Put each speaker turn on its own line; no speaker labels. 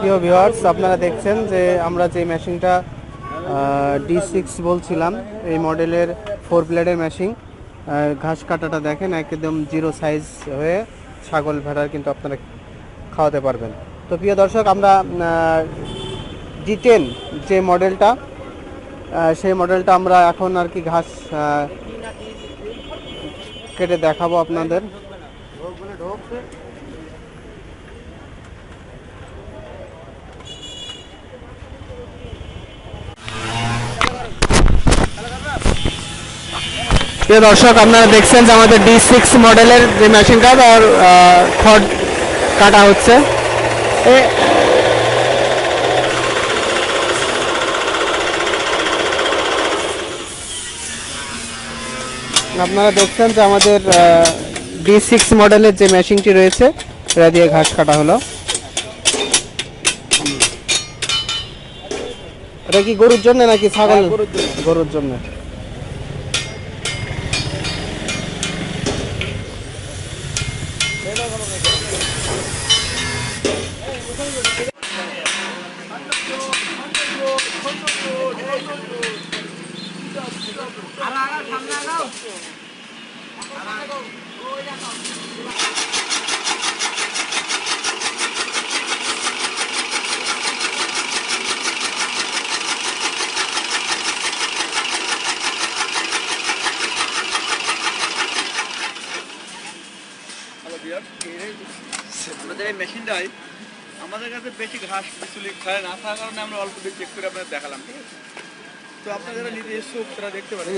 প্রিয় ভিউয়ার্স আপনারা দেখছেন যে আমরা যে মেশিনটা ডি সিক্স বলছিলাম, এই মডেলের ফোর ব্লেডের মেশিন ঘাস কাটাটা দেখেন, একদম জিরো সাইজ হয়ে ছাগল ভেড়ার কিন্তু আপনারা খাওয়াতে পারবেন। তো প্রিয় দর্শক, আমরা জি টেন যে মডেলটা সেই মডেলটা আমরা এখন আর কি ঘাস কেটে দেখাবো আপনাদের। প্রিয় দর্শক আপনারা দেখছেন যে আমাদের ডি সিক্স মডেলের যে মেশিনটা তার খড় কাটা হচ্ছে। আপনারা দেখছেন যে আমাদের ডি সিক্স মডেলের যে মেশিনটি রয়েছে এটা দিয়ে ঘাস কাটা হলো। এটা কি গরুর জন্য নাকি ছাগল গরুর জন্য।
Kalau dia kiri আমাদের এই মেশিনটাই আমাদের কাছে বেশি ঘাস বিচুলি খায় না থাকার কারণে আমরা অল্প দিয়ে চেক করে আপনাদের দেখালাম, ঠিক আছে? তো আপনারা যারা নিজে ইচ্ছুক তারা দেখতে পারেন।